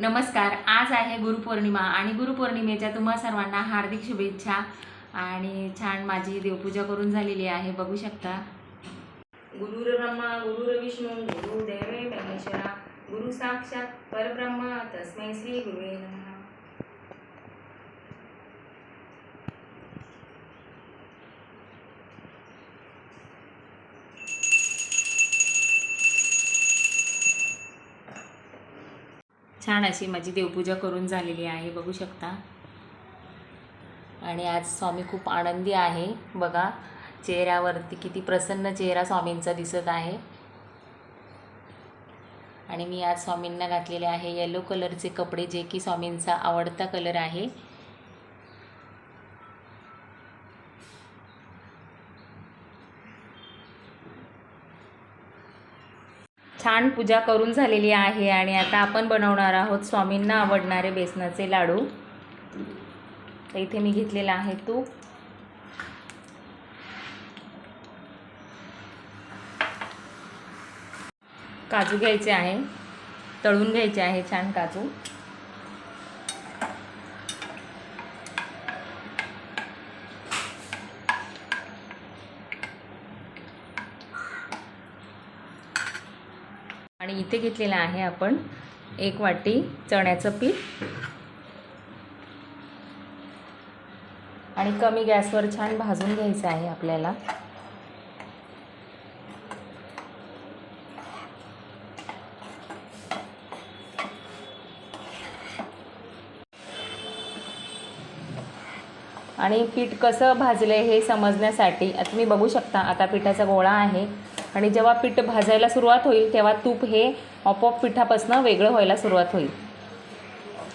नमस्कार आज आहे गुरुपौर्णिमा आणि गुरुपौर्णिमेच्या तुम्हा सर्वांना हार्दिक शुभेच्छा आणि छान माझी देवपूजा करून झालेली आहे बघू शकता. गुरुर ब्रह्मा गुरुर विष्णू गुरुदेवे महेश्वरा गुरु साक्षात परब्रह्मा तस्मै श्री गुरुवे नमः. छान अशी माझी देवपूजा करून झालेली आहे बघू शकता. आणि आज स्वामी खूप आनंदी आहे. बघा चेहऱ्यावरती किती प्रसन्न चेहरा स्वामींचा दिसत आहे. आणि मी आज स्वामींना घातलेले आहे येलो कलरचे कपडे जे की स्वामींचा आवडता कलर आहे. छान पूजा करून झालेली आहे आणि आता आपण बनवणार आहोत स्वामींना आवडणारे बेसनाचे लाडू. तर इथे मी घेतलेला आहे तूप काजू घ्यायचे आहे तळून घ्यायचे आहे छान काजू. आणि इथे घेतलेलं आहे आपण एक वाटी चण्याचं पीठ. आणि कमी गॅसवर छान भाजून घ्यायचं आहे आपल्याला. आणि पीठ कसं भाजलं हे समजण्यासाठी आता तुम्ही बघू शकता आता पिठाचा गोळा आहे. आणि जेव्हा पीठ भाजायला सुरुवात होईल तेव्हा तूप हे आपोआप पिठापासून वेगळं व्हायला सुरुवात होईल.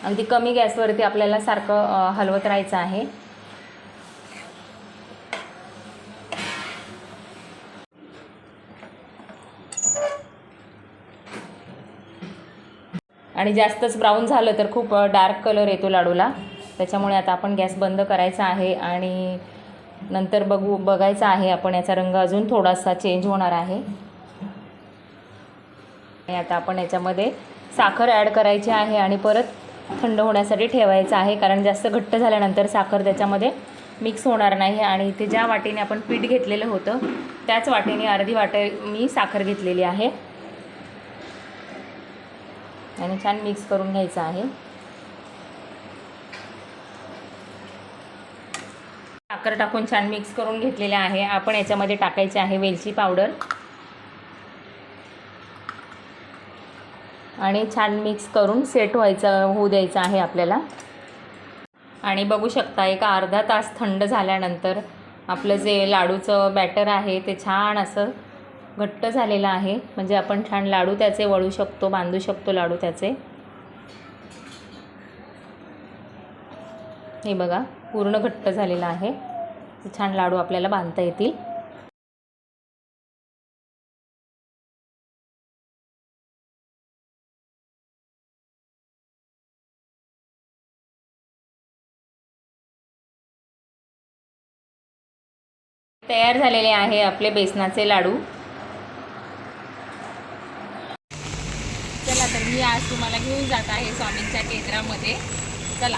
अगदी कमी गॅसवरती आपल्याला सारखं हलवत राहायचं आहे. आणि जास्तच ब्राऊन झालं तर खूप डार्क कलर येतो लाडूला. त्याच्यामुळे आता आपण गॅस बंद करायचा आहे आणि नंतर बघू बघायचा आहे आपण याचा रंग अजून थोडासा चेंज होणार आहे. आणि आता आपण याच्यामध्ये साखर ॲड करायची आहे आणि परत थंड होण्यासाठी ठेवायचं आहे कारण जास्त घट्ट झाल्यानंतर साखर त्याच्यामध्ये मिक्स होणार नाही. आणि इथे ज्या वाटीने आपण पीठ घेतलेलं होतं त्याच वाटीने अर्धी वाटे मी साखर घेतलेली आहे. आणि छान मिक्स करून घ्यायचं आहे. साखर टाकून छान मिक्स करून घेतलेले आहे. आपण याच्यामध्ये टाकायचे आहे वेलची पावडर. आणि छान मिक्स करून सेट व्हायचं होऊ द्यायचं आहे आपल्याला. आणि बघू शकता एक अर्धा तास थंड झाल्यानंतर आपलं जे लाडूचं बॅटर आहे ते छान असं घट्ट झालेलं आहे. म्हणजे आपण छान लाडू त्याचे वळू शकतो बांधू शकतो लाडू त्याचे. हे बघा पूर्ण घट्ट झालेला आहे. छान लाडू आपल्याला बांधता येतील. तयार झालेले आहे आपले बेसनाचे लाडू. चला तर मी आज तुम्हाला घेऊन जात आहे स्वामींच्या केंद्रामध्ये. चला.